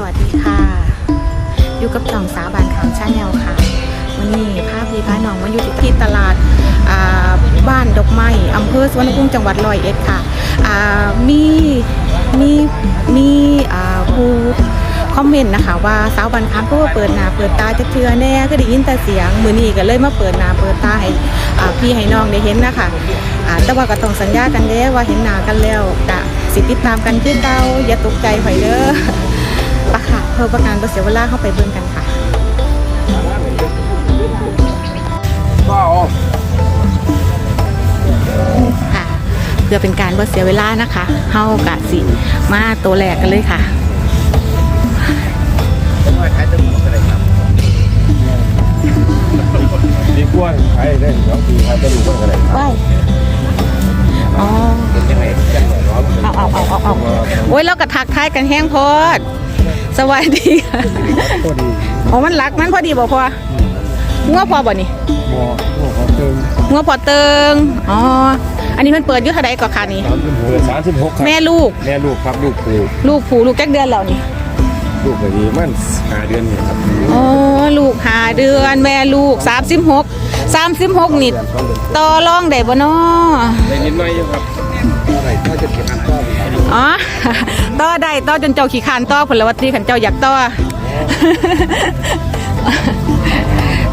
สวัสดีค่ะ อยู่กับจ่องสาวบานขามชาแนลค่ะ วันนี้ภาพพีพาน้องมาอยู่ที่ตลาดาบ้านดอกไม้อำเภอสวนภูมิจังหวัดร้อยเอ็ดค่ะมีมีมีผู้คอมเมนต์นะคะว่าสาวบันคามก็ว่าเปิดหน้าเปิดตาจะเทือแน่ก็ได้ยินแต่เสียงมือนี้ก็เลยมาเปิดหน้าเปิดตาให้พี่ให้น้องได้เห็นนะคะแต่ว่าก็ต้องสัญญากันเด้วว่าเห็นหน้ากันแล้วกะสิติดตามกันคือเก่าอย่าตกใจไผเด้อ ปะค่ะเพื่อประกันประเสียเวลาเข้าไปเบิ่งกันค่ะก็เอาค่ะเพื่อเป็นการบ่เสียเวลานะคะเฮากะสิมาตัวแรกกันเลยค่ะไม่ขายตัวหมูอะไรครับดีกว่าขายได้สองปีขายตัวหมูอะไรครับว้ายอ๋อเป็นยังไงจังหวะร้อนเอาเอาเอาเอาเอาโอ้ยเรากระทักทายกันแห้งโพด สวัสดีค่ะก็ดีอ๋อมันรักมันพอดีบ่พองัวพอบ่นี่หมอหมอเติมงัวพอเติงอ๋ออันนี้มันเปิดอยู่เท่าใดก็ค่ะนี่สามสิบหกสามสิบหกครับแม่ลูกแม่ลูกครับลูกปูลูกผูลูกจักเดือนแล้วนี่ลูกก็ดีมันหาเดือนเนี่ยครับอ๋อลูกหาเดือนแม่ลูก36 36นี่เดือนสองเดือนต่อรองได้บ่น้อได้นิดหน่อยอยู่ครับ อะไรก็จะเก็บอันก็อ๋อต่อได้ต่อจนเจ้าขี้คร้านต่อผลวัตรีขันเจ้าอยากต่อ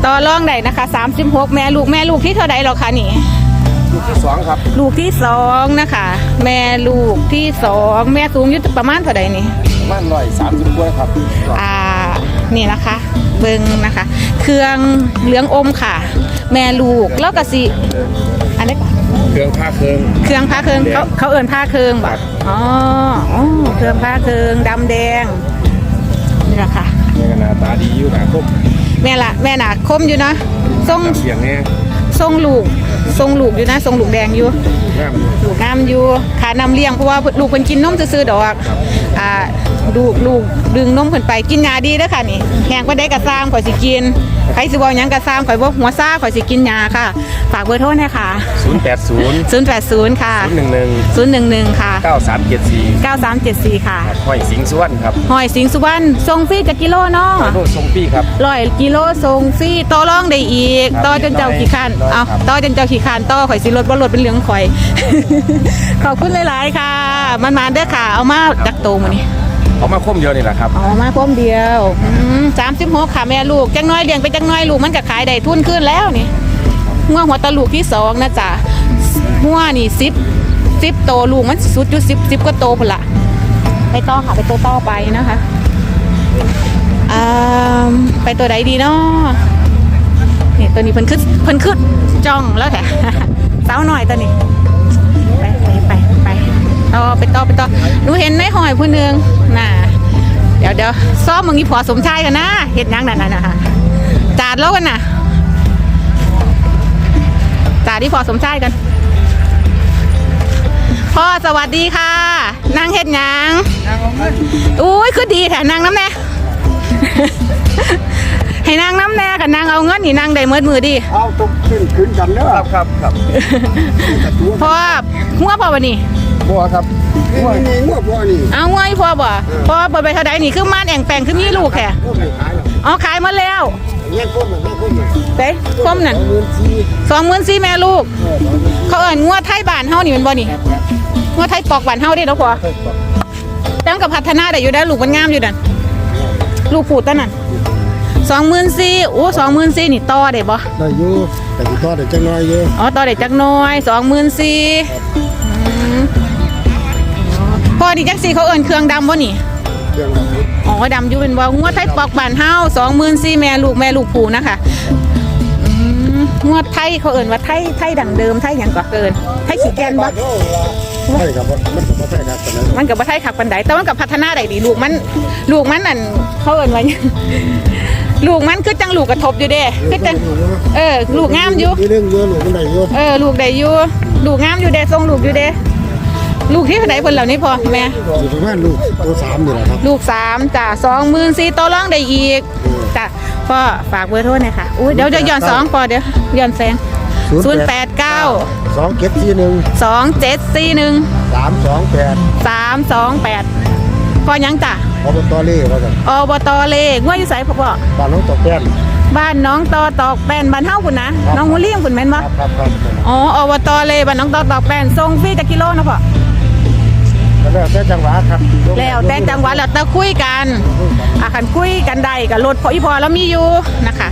ต่อรองได้นะคะ36 แม่ลูกแม่ลูกที่เท่าใดหรอคะนี่ ลูกที่สองครับ ลูกที่สองนะคะ แม่ลูกที่สองแม่สูงอยู่ประมาณเท่าใดนี่ประมาณร้อยสามสิบกว่าครับอ่านี่นะคะ เบิงนะคะ เครื่องเหลืองอมค่ะ แม่ลูกแล้วก็สิอันนี้ก่อน เครื่องผ้าเครื่อง เครื่องผ้าเครื่องเขาเขาเอินผ้าเครื่องบ่ะอ๋ออ๋อเครื่องผ้าเครื่องดำแดงนี่แหละค่ะแม่ก็หน้าตาดีอยู่หนาครบแม่ละแม่น่ะคมอยู่เนาะทรงเสียงแน่ทรงลูกทรงลูกอยู่นะทรงลูกแดงอยู่ งามอยู่ ลูกงามอยู่ขานำเลี้ยงเพราะว่าลูกเพิ่นกินนมซื่อๆดอก อ่าลูกลูกดึงนมเพิ่นไปกินยาดีเด้อค่ะนี่แหงบ่ได้กระซ้ำข่อยสิกินใครสิบ่หยังกระซ้ำข่อยบ่หัวซ่าข่อยสิกินยาค่ะ ฝากเบอร์โทรหน่อยค่ะศูนย์แปดศูนย์080 ค่ะศูนย์หนึ่งหนึ่ง011 ค่ะเก้าสามเจ็ดสี่9374 ค่ะห้อยสิงห์สุวรรณครับหอยสิงสุวรรณทรงฟรีจากกิโลเนาะโลทรงปี้ครับร้อยกิโลทรงฟรีต่อรองได้อีกครับต่อจนเจ้าขี้คร้านได้เอาครับต่อจนเจ้าขี้คร้านต่อข่อยสิรถบ่รถเป็นเรื่องข่อย ขอบคุณหลาย ๆ ค่ะ มันมาเด้อค่ะ เอามาดักโตมานี่เอามาคมเดียวนี่แหละครับเอามาพร้อมเดียวสามสิบหกค่ะแม่ลูกจังน้อยเลี้ยงไปจังน้อยลูกมันก็ขายได้ทุนขึ้นแล้วนี่หัวหัวตะลูกที่สองนะจ๊ะหัวนี่สิบสิบโตลูกมันสุดอยู่สิบสิบก็โตพุ่นละไปต่อค่ะไปตัวต่อไปนะคะอ่าไปตัวใดดีเนาะนี่ตัวนี้เพิ่นขึ้นเพิ่นขึ้นจ้องแล้วแหละสาวหน่อยตัวนี้ไปไปไปไป ต่อไปต่อไปต่อหนูเห็นในหอยผู้หนึงน่ะเดี๋ยวเดี๋ยวซ้อมมึงอีพอสมชายกันนะเห็ดหยังนั่นน่ะนะคะจาดแล้วกันนะจาดที่พอสมชายกัน พ่อสวัสดีค่ะ นางเห็ดหยังอุ้ยคือดีแถนางน้ำแน่ให้นางน้ำแน่กับนางเอาเงินนี่นางได้เมือมือดีเอาต้องขึ้นขึ้นกันเด้อครับครับครับเพราะว่าหัวพ่อบ่นี่ บัวครับนี่นี่งวดบ่นี่เอาหัวอีพ่อบ่พ่อเปิดไปเท่าใดนี่คือม่านแอ่งแปลงคือมีลูกแค่ก็ไม่ขายหรอกอ๋อขายหมาแล้วเงี้ยพวกมันไม่พวกมันเด้คมนั่นเงินทีสองหมื่นสี่แม่ลูก เขาเอิ้นงัวไทยบ้านเฮานี่แมันบ่นี่งัวไทยปอกบ้านเฮาเด้เนาะพ่อแต่มันก็พัฒนาได้อยู่ได้อลูกมันงามอยู่นั่นลูกผูดตะนั่นสองหมื่นสี่โอ้สองหมื่นสี่นี่ต่อได้บ่ได้อยู่แต่ที่ต่อได้จังน้อยอยู่อ๋อต่อได้จักหน้อยสองหมื่นสี่ พ่อนี่จักสี่เขาเอิ้นเครื่องดำบ่นี่เครื่องแบบนี้อ๋อดำอยู่เป็นว่างัวไทยปอกบ้านเฮาสองหมื่นสี่แม่ลูกแม่ลูกผูนะคะอืมงวดไทยเขาเอิ้นว่าไทยไทยดังเดิมไทยหยังก็เกินไทยขี้แกนบ่ ใช่ครับมันก็บ่ใช่ครับตอนนั้นมันกับบ่ไทยขักปันไดแต่มันกับพัฒนาได้ดีลูกมัน ลูกมันนั่นเขาเอิ้นว่าหยังลูกมันคือจังลูกกระทบอยู่เด้คือจังเออ ลูกงามอยู่ มีเรื่องเยอะหนูมันได้เยอะ เออ ลูกได้อยู่ ลูกงามอยู่เด้ทรงลูกอยู่เด้ ลูกที่เท่าใดเพิ่นเหล่านี้พอแม่ อยู่ประมาณลูกตัวสามนี่แหละครับลูกสามจ้ะสองหมื่นสี่ต่อรองได้อีกจ้ะพ่อฝากเบอร์โทรหน่อยค่ะอุ้ยเดี๋ยวเดี๋ยวย้อนสองพอเดี๋ยวย้อนแซงศูนย์แปดเก้าสองเก็บทีหนึ่งสองเจ็ดสี่หนึ่งสามสองแปดสามสองแปดพอยังจ้ะพอบตเล่ว่ากันอบตเลงวอยู่ไสพ่อพ่อบ้านน้องตกแป้นบ้านน้องตอตอกแป้นบ้านเฮาพุ่นนะน้องหูเลี้ยงพุ่นแม่นบ่ครับครับครับอ๋ออบตเลบ้านน้องตอตอกแป้นส่งฟรีจักกิโลนะพ่อ แล้วแต่จังหวะครับแล้วแต่จังหวัดแล้วแต่คุยกันอาคันคุยกันได้กับรถพออีพอแล้วมีอยู่นะคะ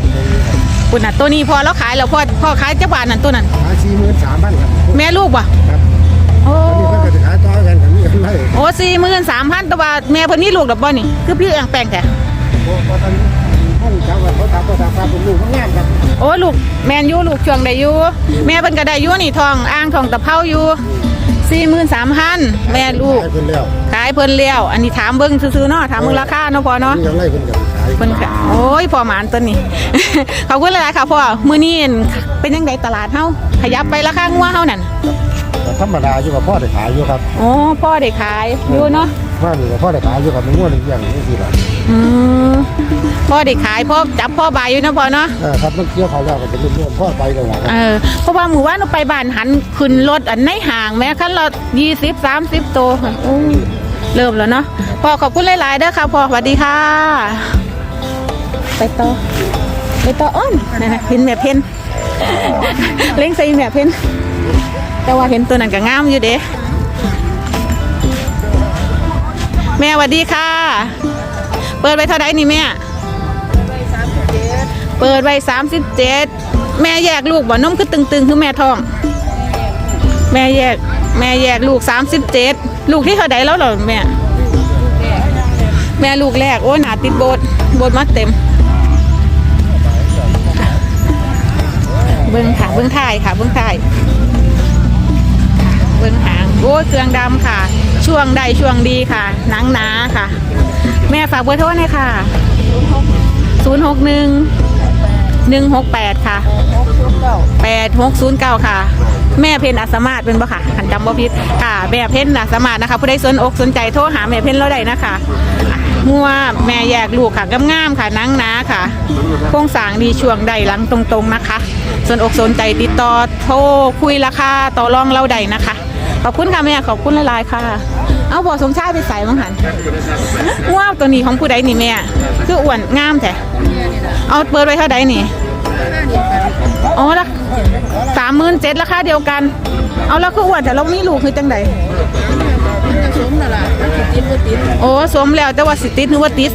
พุ่นน่ะตัวนี้พอแล้วขายแล้วพ่อพ่อขายจักบาทนั่นตัวนั้นขายสี่หมื่นสามพันครับแม่ลูกบ่ครับโอ้อันนี้เพิ่นก็จะขายต่อกันกันนี่กันไล่โอ้สี่หมื่นสามพันตัวบาทแม่เพิ่นนี่ลูกดอกบ่นี่คือพี่แองแปลงแท้เพราะว่าตอนห้องจังหวัดเขาทำเขาทำครับเป็นลูกมันงามครับโอ้ลูกแมนอยู่ลูกช่วงได้อยู่แม่เพิ่นก็ได้อยู่นี่ทองอ่างทองตะเภาอยู่ สี่หมื่นสามพันแม่ลูก ขายเพิ่นแล้วขายเพิ่นเลี้ยว อันนี้ถามเบิ่งซื่อๆเนาะถามเบิ่งราคาเนาะพ่อเนาะนี่ยังไล่เพิ่นกับขายเพิ่นก็โอ้ยพ่อหมานตัวนี้ ขอบคุณหลายๆค่ะพ่อมื้อนี้เป็นจังไดตลาดเฮาขยับไปราคางัวเฮานั่นแต่ธรรมดาอยู่กับพ่อได้ขายอยู่ครับโอ้พ่อได้ขายอยู่เนาะว่านี่กับพ่อได้ขายอยู่กับมันง่วนอย่างนี้สิล่ะอืม พ่อได้ขายพ่อจับพ่อบายอยู่เนาะพ่อเนาะเออครับมันเกี่ยวเขาแล้วก็จะเป็นเรื่องพ่อไปเลยล่ะครับเออเพราะว่าหมู่ว่านเราไปบ้านหันขึ้นรถอันในห่างแม้คันเรายี่สิบสามสิบโตวโอ้ยเริ่มแล้วเนาะพ่อขอบคุณหลายๆเด้อค่ะพ่อสวัสดีค่ะ ไปต่อไปต่ออ้อนนั่นนะเห็นแม่เพนเล้งใส่แม่เพนแต่ว่าเห็นตัวนั้นก็งามอยู่เด้แม่สวัสดีค่ะ เปิดไว้เท่าไหร่นี่แม่ เปิดไว้สามสิบเจ็ดแม่แยกลูกบ่นมคือตึงๆคือแม่ท้อง แม่แยกแม่แยกลูกสามสิบเจ็ดลูกที่เท่าใดแล้วเหรอแม่ แม่ลูกแรกโอ้ยหนาติดโบดโบดมาเต็ม เบิ้งค่ะเบิ้งท้ายค่ะเบิ้งท้ายค่ะเบิ้งหางโอ้ยเครื่องดำค่ะ ช่วงใดช่วงดีค่ะหนังหนาค่ะ แม่ฝากเบอร์โทรหน่อยค่ะศู นย์หกหนึ่งหนึ่งหกแปดค่ะแปดหกศูนย์เก้าค่ะ แม่เพนอัสมาศเป็นบ่ค่ะหันจำบ่ผิดค่ะ แม่เพนอัสมาศนะคะ ผู้ใดสนอกสนใจโทรหาแม่เพนเราได้นะคะอะงัวแม่แยกลูกค่ะงามๆค่ะหนังหนาค่ะโครงสร้างดีช่วงใดหลังตรงๆนะคะ สนอกสนใจติดต่อโทรคุยราคาต่อรองเราได้นะคะ ขอบคุณค่ะแม่ขอบคุณหลายๆค่ะ เอาบ่อสมชายไปใส่มังหันว้าวตัวนี้ของผู้ใดนี่แม่ คืออ้วนงามแท้ เอาเปิดไว้เท่าใดนี่อ๋อละสามหมื่นเจ็ดราคาเดียวกัน เอาแล้วคืออวนแต่เราไมีลูกคือจังใดโอ้สมแล้วแต่ว่าสิติดนึกว่าติด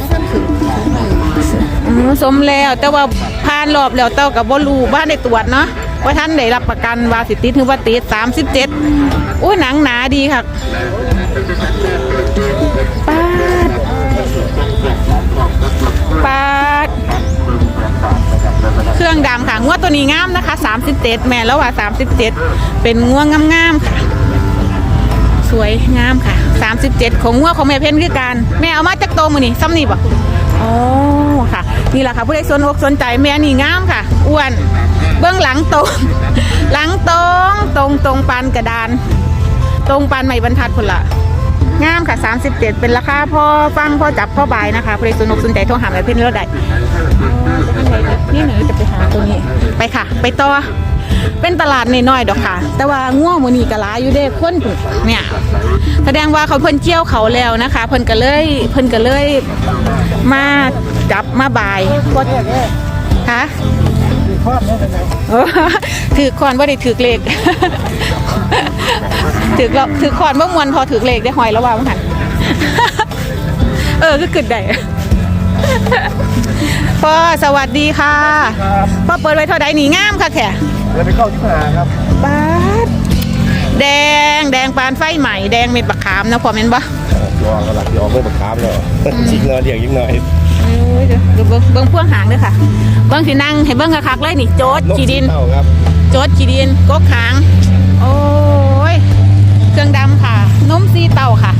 อืมสมแล้วแต่ว่าผ่านรอบแล้วเต้ากับบ่รูบ้านได้ตรวจเนาะว่าท่านได้รับประกันว่าสิติดนึกว่าติดสามสิบเจ็ดอุ้ยหนังหนาดีค่ะ ตัวนี้งามนะคะ37แม่แล้วว่า37 เป็นง่วงงามๆค่ะ สวยงามค่ะ 37 ของง่วงของแม่เพ้นคือการแม่เอามาจากโตมือนี่ซ้ำนี่บ่อ๋อค่ะ นี่แหละค่ะผู้ใดสนอกสนใจแม่นี่งามค่ะอ้วนเบื้องหลังตรงหลังตรงตรงตรงปานกระดาน ตรงปานใหม่บรรทัดคนละงามค่ะ 37 เป็นราคาพ่อฟังพ่อจับพ่อบายนะคะผู้ใดสนุกสนใจโทรหาแม่เพ็ญแล้วได้นี่หนูจะ ตัวนี้ไปค่ะ ไปต่อเป็นตลาดน้อยๆดอกค่ะ แต่ว่าง่วงมือนีกะลาอยู่เด้คนเนี่ยแสดงว่าเขาเพิ่นเจียวเขาแล้วนะคะ เพิ่นก็เลยเพิ่นก็เลยมาจับมาบายก็ค่ะโอ้ถือคอนว่าได้ถือเลขถือเราถือคอนว่ามวนพอถือเลขได้หอยแล้วว่ามันหันเออก็ขึ้นได้ พ่อสวัสดีค่ะพ่อเปิดไว้เท่าใดหนีงามค่ะแค่แล้วไปเข้าที่หาครับปาดแดงแดงปานไฟใหม่แดงเม็ดบักขามนะพ่อเม็นปะยอก็หลักยอเพื่อประคามเลยชิงเงินเดียงยิ่งหน่อยเอ้ยเดี๋ยวเดี๋ยวเบิ่งเบิ่งพ่วงหางด้วยค่ะ เบิ่งสินั่งให้เบิ่งคักๆเลยนี่โจดขีดินเท่าครับโจดขีดินกกหาง โอ้ยเครื่องดำค่ะนมซีเต่าค่ะ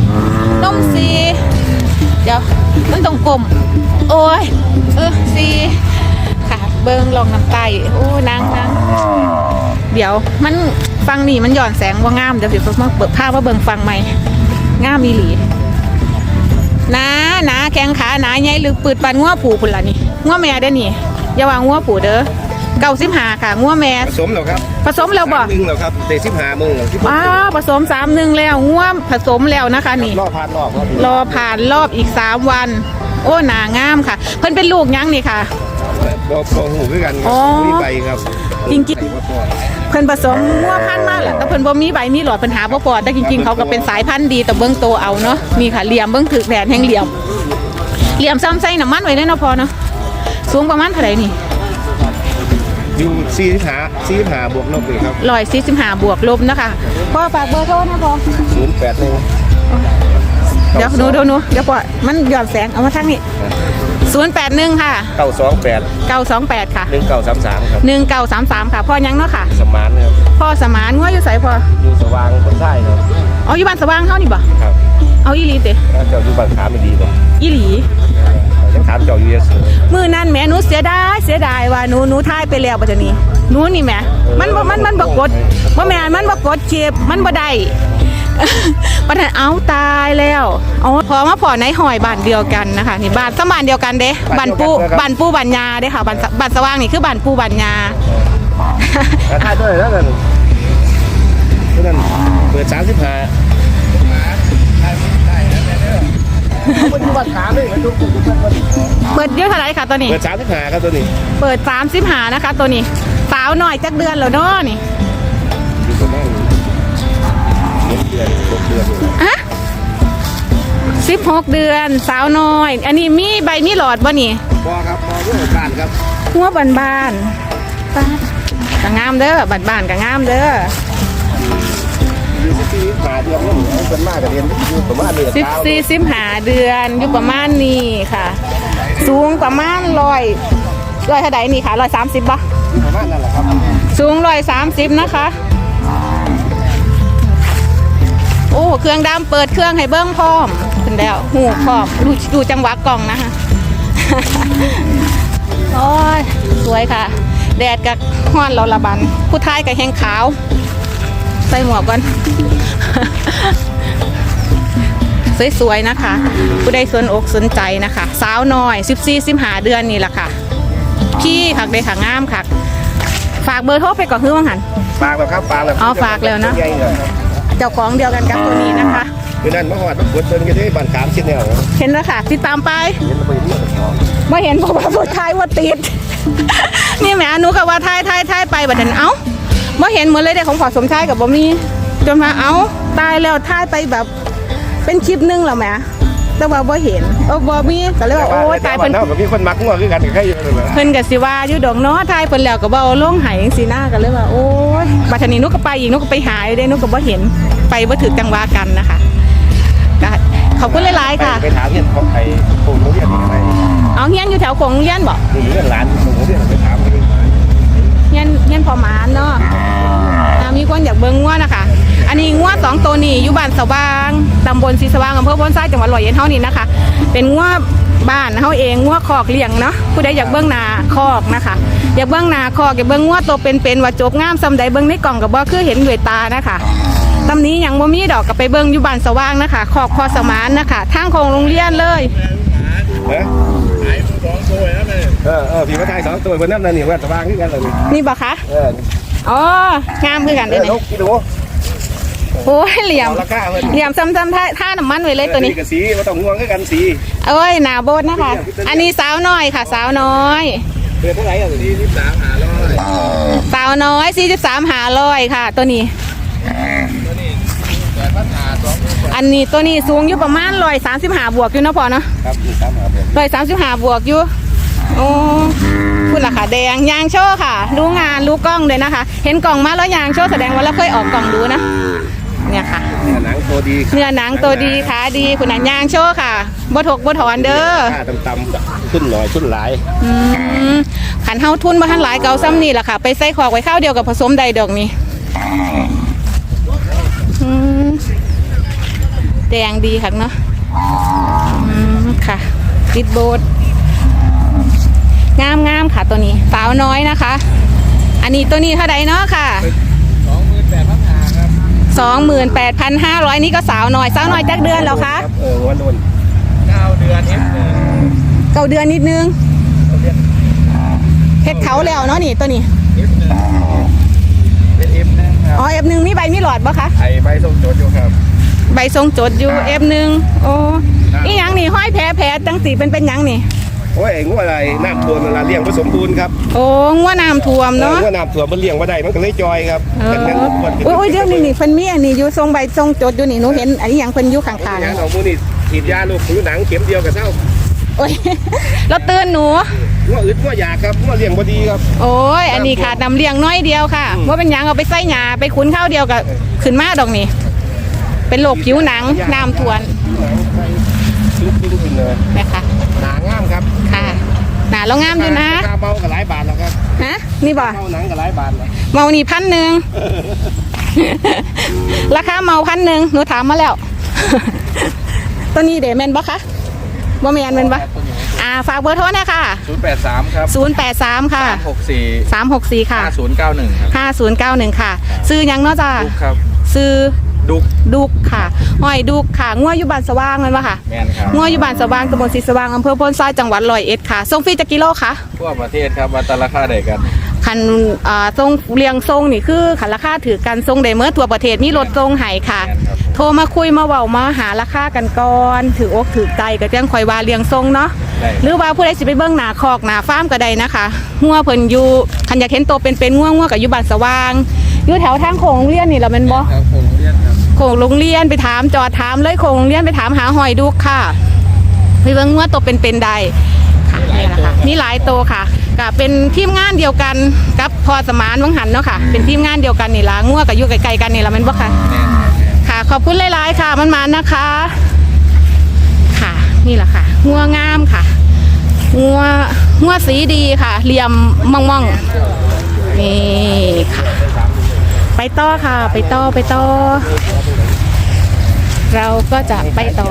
นมซี เดี๋ยวมันต้องกลม โอ้ย เออซีค่ะเบิ่งลองน้ำไตโอ้นางนางเดี๋ยวมันฟังนี่มันหย่อนแสงว่างามเดี๋ยวสิเพิ่งเปิดภาพว่าเบิ่งฟังใหม่งามอีหลีหนาหนาแข้งขาหนาใหญ่หรือปืดปันงัวผูพุ่นล่ะนี่งัวแม่เด้อนี่อย่าว่างัวผูเด้อเก้าสิบห้าค่ะงัวแม่ผสมแล้วครับผสมแล้วบ่หนึ่งแล้วครับเตะสิบห้ามือที่ว้าวผสมสามหนึ่งแล้วงัวผสมแล้วนะคะนี่รอบผ่านรอบครับรอผ่านรอบอีกสามวัน โอ้นางามค่ะ เพิ่นเป็นลูกยังนี่ค่ะบอกหูคือกันคอ๋รับมีใบครับจริงๆ ใส่เพิ่นผสมมั่วพันธุ์มาแหละแต่เพิ่นบ่มีใบมีหลอดปัญหาบ่พอแต่จริงๆเขาก็เป็นสายพันธุ์ดีแต่เบื้องโตเอาเนาะมีค่ะเหลี่ยมเบื้องถึกแผนแห่งเหลี่ยม เหลี่ยมซ้ำไส่น้ำมันไว้เลยเนาะพอเนาะสูงประมาณเท่าไหร่นี่อยู่ซีหาซีหาบวกลบเลยครับ145บวกลบนะคะพ่อฝากเบอร์โทรนะพ่อ0 8 1 เดี๋ยวหนูดูหนูเดี๋ยวปอยมันหย่อนแสงเอามาทั้งนี้ศูนย์แปดหนึ่งค่ะเก้าสองแปดเก้าสองแปดค่ะหนึ่งเก้าสามสามครับหนึ่งเก้าสามสามค่ะพ่อยังเนาะค่ะ สมานครับพ่อสมานงัวอยู่ใส่พ่ออยู่สว่างคนใต้เนาะเอาอยู่บ้านสว่างเท่านี่บ่ครับเอาอีหลีเตะเจ้าอยู่บ้านขามไม่ดีบ่อีหลียังถามเจ้าอยู่ยังมือนั่นแม่หนูเสียดายเสียดายว่าหนูหนูทายไปแล้วปัจจุบันนี้หนูนี่แม่มันมันมันบกกดว่าแม่มันบกกดเจ็บมันบ่ได้ ปัญหาเอาตายแล้วอ๋อพอมาพอในหอยบ้านเดียวกันนะคะนี่บ้านสมานเดียวกันเด้บ้านปูบ้านปูบ้านยาเด้ค่ะบ้านสบ้านสว่างนี่คือบ้านปูบ้านยาแล้วท่าด้วยแล้วกันนั่นเปิดสามสิบห้าเอาไปอยู่บ้านขาเลยมันทุกคนทุกคนเปิดเยอะเท่าไหร่ค่ะตัวนี้ เปิดสามสิบห้าครับตัวนี้ เปิด30หานะคะ ตัวนี้ สาวหน่อยจักเดือนแล้วเนาะนี่ 16 เดือน สาวน้อย อันนี้มีใบมีหลอดบ่นี่พอครับพอด้วยบ้านครับหัวบานบานๆป้าดก็งามเด้อบานบานๆก็งามเด้ออยู่สิบสี่บาทเดียวมันเป็นมากกับเรียนอยู่ประมาณนี้สิบสี่สิบห้าเดือนอยู่ประมาณนี้ค่ะ สูงประมาณร้อยร้อยเท่าไดนี่ค่ะร้อยสามสิบบ่ประมาณนั้นแหละครับสูงร้อยสามสิบนะคะ โอ้เครื่องดำเปิดเครื่องให้เบิ้งพร้อมขึ้นแล้วหูพร้อมดูดูจังหวะกล่องนะคะโอ้ยสวยค่ะ แดดกับห้อนเราละบัน ผู้ท้ายกับแหงขาว ใส่หมวกก่อนสวยๆนะคะ ผู้ใดสนอกสนใจนะคะ สาวน้อย 14 15เดือนนี่แหละค่ะพี่คักเลยค่ะงามค่ะฝากเบอร์โทรไปก่อนคือว่าหันฝากแล้วครับฝากแล้วอ๋อฝากแล้วนะใหญ่ เลยครับเจ้าของเดียวกันกับตัวนี้นะคะ คือนั่นเมื่อวานมันกดเดินกันที่บ้านขามชิ้นแนวเห็นแล้วค่ะ ติดตามไปเห็นแล้วไปเห็นแล้วไม่เห็นเพราะว่าผู้ทายว่าติด นี่แหมหนูก็ว่าทายทายทายไปบัดนั้นเอ้าไม่เห็นเหมือนเลยเด็กของพอสมชายกับบ่มีจนมาเอ้าตายแล้วทายไปแบบ เป็นคลิปหนึงแล้วแหมแต่ว่าบ่เห็นเออบ่มีก็เลยว่าโอ้ยตายเพิ่เพิ่นนเนาะก็มีคนมักงัวคือกันกับใครอยู่นั่นแหละเพิ่นก็สิว่าอยู่ดอกเนาะทายเพิ่นแล้วก็บ่เอาลงใหายจังซี่นะก็เลยว่าโอ้ย บัดนี้หนูก็ไปอีกหนูก็ไปหาอยู่เด้หนูก็บ่เห็นไปบ่ถึกจังหวะกันนะคะก็ขอบคุณหลายๆค่ะ ไปถามเห็นของไอ้โป่งโรงเรียนนี่อะไรเอาเฮียนอยู่แถวของโรงเรียนบ่นี่เรื่องร้านโป่งโรงเรียนไปถามเลยเฮียนเฮียนพอหมานเนาะอ่ามีคนอยากเบิ่งงัวนะคะ อันนี้งัวสองตัวนี้อยู่บ้านสว่างตำบลศรีสว่างอำเภอพนทรายจังหวัดร้อยเอ็ดเฮานี่นะคะ เป็นงัวบ้านเฮาเองงัวคอกเลี้ยงเนาะผู้ใดอยากเบิ่งหนาคอกนะคะ อยากเบิ่งหนาคอกอยากเบิ่งงัวตัวเป็นๆว่าจบงามซำใดเบิ่งในกล่องก็บ่คือเห็นด้วยตานะคะตำนี้ยังบ่มีดอกก็ไปเบิ่งอยู่บ้านสว่างนะคะคอกพอสมานนะคะทางของโรงเรียนเลยเออเออเออพี่มาทายสองตัวคนนั้นน่ะนี่ว่าสว่างคือกันเลยนี่นี่บ่คะเอออ๋องามคือกันเอเด้ออนี่นกกิโลโอ้ยเหลี่ยมเอาราคาเพิ่นเหลี่ยมซ้ำๆท่าท่าน้ำมันไว้เลยตัวนี้กับสีบ่ต้องห่วงคือกันสีเอ้ยหนาโบดนะคะ อันนี้สาวน้อยค่ะ สาวน้อย เปิดเท่าไหร่อะสี23หาร้อยสาวน้อย43หาร้อยค่ะ ตัวนี้อันนี้ตัวนี้สูงอยู่ประมาณร้อยสามสิบห้าบวกอยู่เนาะพอเนาะครับนี่ครับหาเพิ่นร้อยสามสิบห้าบวกอยู่โอ้คุณล่ะค่ะแดงยางโชว์ค่ะ รู้งานรู้กล้องเลยนะคะ เห็นกล่องมาแล้วยางโชว์แสดงว่าเราเคยออกกล่องดูนะ เนี่ยค่ะเนื้อหนัง ตัวดีเนื้อหนังตัวดีขาดีคุณน่ะยางโชว์ค่ะบ่ถกบ่ถอนเด้อค่าต่ำๆขึ้นหน่อยขึ้นหลายอืมขันเฮาทุนมาทันหลายเกาซ้ำนี่แหละค่ะ ไปใส่ขอกไว้ข้าวเดียวกับผสมใดดอกนี้อืมแดงดีค่ะเนาะอืมค่ะติดโบดงามงามค่ะตัวนี้ สาวน้อยนะคะ อันนี้ตัวนี้เท่าใดเนาะค่ะ สองหมื่นแปดพันห้าร้อยนี่ก็สาวน้อยสาวน้อยจักเดือนแล้วคะเออวันน9เดือนนิดนึงเก้าเดือนนิดนึงเฮ็ดเขาแล้วเนาะนี่ตัวนี้เป็นเอ็มนะครับอ๋อ F1 มีใบมีหลอดบ่คะไอใบส้มโจดอยู่ครับ ใบทรงจดอยู่ F1 โอ้อีหยังนี่ห้อยแผลแผลจังสีเป็นเป็นหยังนี่ โอ้ยงูอะไรน้ำท่วมเวลาเลี้ยงผสมบูรณ์ครับโอ้งัวน้ำท่วมเนาะงูน้ำท่วมมันเลี้ยงมาได้มันก็เลยจอยครับเออเป็นงั้นมันโอ้ยเดี๋ยวนี่นี่เพิ่นมีอันนี้อยู่ทรงใบทรงจดอยู่นี่หนูเห็นอันนี้หยังเพิ่นอยู่ข้างอย่างของมูนี่ฉีดยาลูกผิวหนังเข็มเดียวกับเท่าๆโอ้ยแล้วเตือนหนูง้ออึดง้อยากครับง้อเลี้ยงพอดีครับ โอ้ย อันนี้ค่ะนำเลี้ยงน้อยเดียวค่ะอืมว่าเป็นหยังเอาไปใส่หญ้าไปขุนข้าวเดียวกับขึ้นมาดอกนี่ เป็นโรคผิวหนังน้ำท่ว มลุกลุกขึ้นเลยนะคะหนางามครับค่ะหนาแล้วงามอยู่นะราคาเบากับหลายบาทแล้วครับฮะนี่บ่เบาหนังกับหลายบาทแล้วเมานี่พันหนึ่งราคาเมาพันหนึ่งหนูถามมาแล้วตัวนี้เดแมนบ่คะบ่แมนแมนบ่อ่าฝากเบอร์โทรหนะค่ะศูนย์แปดสามครับ 083 ค่ะหกสี่364 ค่ะห้าศูนย์เก้าหนึ่งครับ 5091 ค่ะ ซื้อหยังเนาะจ้าดุกครับ ซื้อ ดุกดุกค่ะห้อยดุกค่ะงัวอยู่บ้านสว่างแมันบ่ค่ะแมนครับงัวอยู่บ้านสว่างตำบลศรีสว่างอำเภอโพนทรายจังหวัดร้อยเอ็ดค่ะส่งฟรีจักกิโลค่ะ ทั่วประเทศครับวัดตาราคาใดกัน คันอ่าทรงเรียงทรงนี่คือคันราคาถือกันทรงได้เมื่อทั่วประเทศมีรถทรงให้ค่ะ แม่นครับ โทรมาคุยมาเว้ามาหาราคากันก่อนถืออกถือใจก็จังคอยว่าเรียงทรงเนาะได้หรือว่าผู้ใดสิไปเบิ่งหน้าคอกหน้าฟาร์มก็ได้นะคะงัวเพิ่นอยู่คันอยากเห็นโตวเป็นๆงัวงัวก็อยู่บ้านสว่างอยู่แถวทางโค้งโรงเรียนนี่ล่ะแม่นบ่ ครับผมเรียนครับ โค้งโรงเรียนไปถามจอดถามเลยโค้งโรงเรียนไปถามหาหอยดุกค่ะไปเบิ่งงัวโตวเป็นๆใดค่ะนี่แหละค่ะมีหลายโตวค่ะก็เป็นทีมงานเดียวกันกับพอสมานวังหันเนาะค่ะ เป็นทีมงานเดียวกันนี่ล่ะงัวก็อยู่ไกลๆกันนี่ล่ะแม่นบ่ค่ะแมนครับแมนค่ะ ขอบคุณหลายๆค่ะมันมานะคะ ค่ะนี่แหละค่ะงัวงามค่ะงัวงัวสีดีค่ะเหลี่ยมมองมองๆนี่ค่ะ ไปต่อค่ะ ไปต่อไปต่อเราก็จะไปต่อ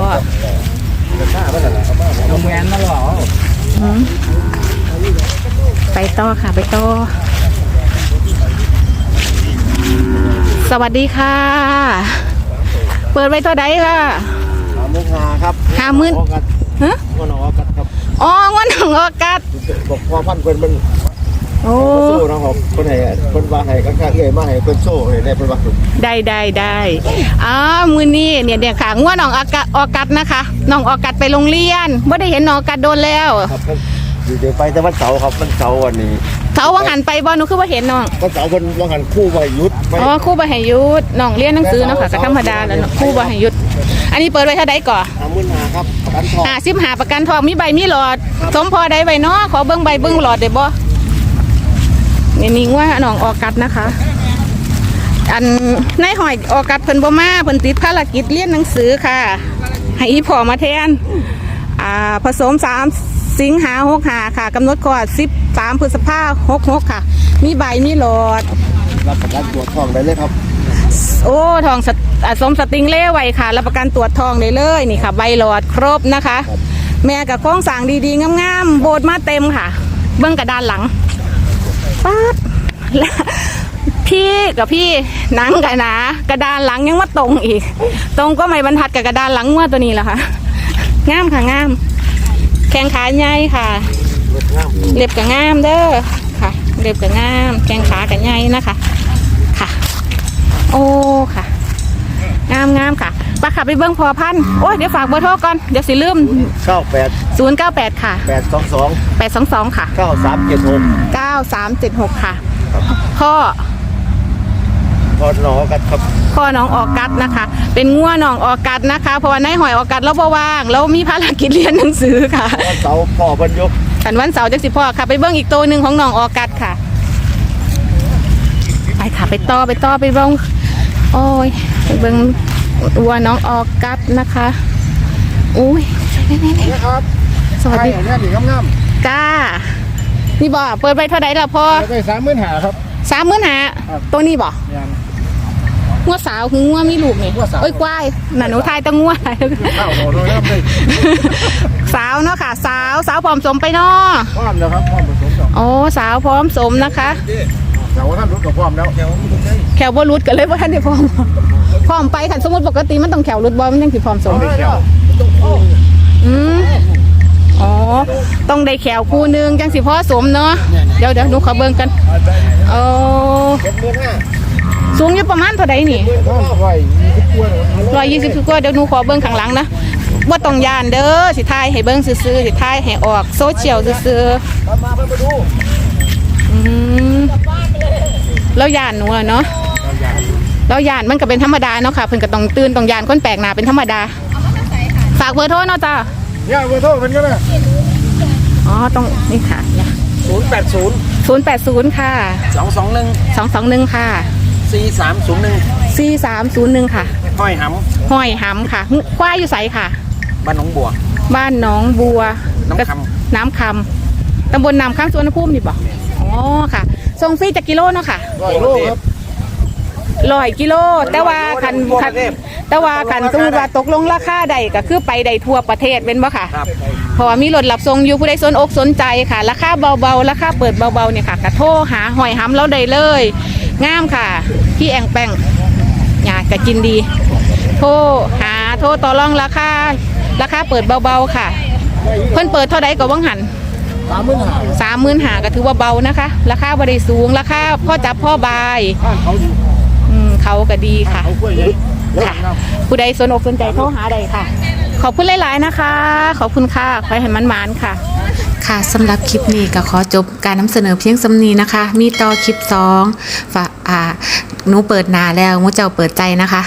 โรงแรมนั่นหรอไปต่อค่ะไปต่อสวัสดีค่ะ เปิดไว้ตัวใดค่ะหามุกงาครับห้าหมื่นออกกัดฮะงอนออกกัดครับอ๋องวนของออกัสบอกพอพันเพิ่นมัน โอ้สู้นะครับเพิ่นให้เพิ่นว่าให้กักๆเอ้ยมาให้เพิ่นโซ่ให้ได้เพิ่นว่าได้ได้ได้อ๋อมือนี้เนี่ยเดี๋ยวค่ะง่วน้องออกัสออกัสนะคะน้องออกัสไปโรงเรียนไม่ได้เห็นน้องออกัสโดนแล้วครับอยู่เดี๋ยวไปแต่วันเสาร์ครับวันเสาร์วันนี้เสาวังหันไปบ่หนูคือว่าเห็นน้องวันเสาร์เพิ่นว่าหันคู่ไปยุดไปอ๋อครู่บาหายุดน้องเรียนหนังสือเนาะค่ะก็ธรรมดาแล้วเนาะครู่บาหายุดอันนี้เปิดไว้เท่าใดก่อนหามื่นหาครับประกันทองห้าสิบหาประกันทองมีใบมีหลอด สมพอได้ใบเนาะขอเบิ้งใบเบิ้งหลอดได้บ่ นี่นี่ว่าน้องออกัสนะคะ อันนายหอยออกัสเพิ่นบ่มาเพิ่นติดภารกิจเรียนหนังสือค่ะ ให้อีพ่อมาแทน อ่าผสมสามสิงหาหกหาค่ะกำหนดคลอดสิบสามพฤษภาหกหกค่ะ มีใบมีหลอด รับประกันตัวจทองได้เลยครับ โอ้ทองสตอ่าสมสติงเล่ไว้ค่ะรับประกันตรวจทองได้เลยนี่ค่ะ ใบหลอดครบนะคะ แม่กับโครงสร้างดีๆงามๆโบดมาเต็มค่ะ เบื้องกระดานหลัง ป๊าดและพี่กับพี่นังกับหนากระดานหลังยังว่าตรงอีก ตรงก็ไม่บรรทัดกับกระดานหลังว่าตัวนี้แหละค่ะงามค่ะงาม แข้งขาใหญ่ค่ะเล็บกับงามเด้อค่ะเล็บกับงามแข้งขากับใหญ่นะคะ ค่ะ โอ้ค่ะ งามงามค่ะ ปะค่ะไปเบิ้งพอพันธุ์โอ้ยเดี๋ยวฝากเบอร์โทรก่อนเดี๋ยวสิลืม98 098 ค่ะ822 822 ค่ะ9376 9376 ค่ะ พ่อ พอนอกันครับ พ่อน้องออกัสนะคะ เป็นงัวน้องออกัสนะคะ เพราะว่านายหอยออกัสเราบ่ว่างเรามีภารกิจเรียนหนังสือค่ะวันเสาร์พ่อเพิ่นยก ขันวันเสาร์จักสิพ่อค่ะ ไปเบิ้งอีกตัวหนึ่งของน้องออกัสค่ะ ไปค่ะไปต่อไปต่อไปเบิ้งโอ้ยไปเบิ้ง วัวน้องออกัสนะคะอุ้ยนี่นี่นี่นะครับสวัสดีไอ้เนี่ยดีงามก้า นี่บ่เปิดไปเท่าไหร่ละพ่อๆไป30,000หาครับสามหมื่นหาตัวนี้บ่ยังงัวสาวคืองัวมีลูกนี่งัวสาวเอ้ยควายน่ะหนูทายตั้งงัวข้าวโหดเลยครับเลยสาวเนาะค่ะ สาวสาวพร้อมสมไปเนาะพร้อมแล้วครับพร้อมผสมกับโอ้สาวพร้อมสมนะคะ เสาร์ท่านรู้กับพร้อมแล้วแขวบ่รุดกันเลยว่าท่านได้พร้อม พร้อมไปคันสมมติปกติมันต้องแขวรุดบ่มันยังสิพร้อมสมเขียวอืมอ๋อ ต้องได้แขวคู่หนึงจังสิพ่อสมเนาะเดี๋ยวเดี๋ยวหนูขอเบิ่งกันโอ้เจ็ดหมื่นห้าสูงอยู่ประมาณเท่าใดนี่ห้าไว้มีทุกตัวร้อยยี่สิบกว่าเดี๋ยวหนูขอเบิ่งข้างหลังนะว่าต้องยานเด้อสิทายให้เบิ่งซื่อๆสิทายให้ออกโซเชียลซื่อมามามาดูๆอืม แล้วยานหนูอะเนาะแล้วยานมันก็เป็นธรรมดาเนาะค่ะเพิ่นก็ต้องตื่นต้องยานคนแปลกหน้าเป็นธรรมดาฝากเบอร์โทรเนาะจ้าเนี่ยเบอร์โทรเป็นก็ได้อ๋อต้องนี่ค่ะศูนย์แปดศูนย์ศูนย์แปดศูนย์ค่ะสองสองหนึ่งสองสองหนึ่งค่ะสี่สามศูนย์หนึ่งสี่สามศูนย์หนึ่งค่ะห้อยหห้อยหำค่ะควายอยู่ใสค่ะำบ้านหนองบัว บ้านหนองบัว น้ำคน้ำคำตำบลน้ำข้างสวนภูมินี่บอกอ๋อค่ะ ส่งฟรีจากกิโลเนาะค่ะ ร้อยโลครับ ร้อยกิโลแต่ว่าคันคันแต่ว่าคันสมมติว่าตกลงราคาใดก็คือไปใดทั่วประเทศเป็นบ่ค่ะครับ เพราะว่ามีรถรับส่งอยู่ผู้ใดสนอกสนใจค่ะ ราคาเบาๆราคาเปิดเบาๆเนี่ยค่ะกระโทรหาหอยหำเราได้เลยงามค่ะ พี่แองแป้งอยากจะกินดี โทรหาโทรต่อรองราคาราคาเปิดเบาๆค่ะ เพิ่นเปิดเท่าใดก็ว่างหัน สามหมื่นห้าสามหมื่นหาก็ถือว่าเบานะคะ ราคาบริสูง ราคาพ่อจับพ่อบายข้างเขาอยู่อืมเขาก็ดีค่ะ เขากล้วยใหญ่ค่ะ ผู้ใดสนอกสนใจโทรหาใดค่ะ ขอบคุณหลาย ๆ นะคะ ขอบคุณค่ะขอให้มันมานๆค่ะ ค่ะสำหรับคลิปนี้ก็ขอจบการนำเสนอเพียงสำนีนะคะ มีต่อคลิป2ฝากอ่าหนูเปิดหนาแล้วมูเจ้าเปิดใจนะคะ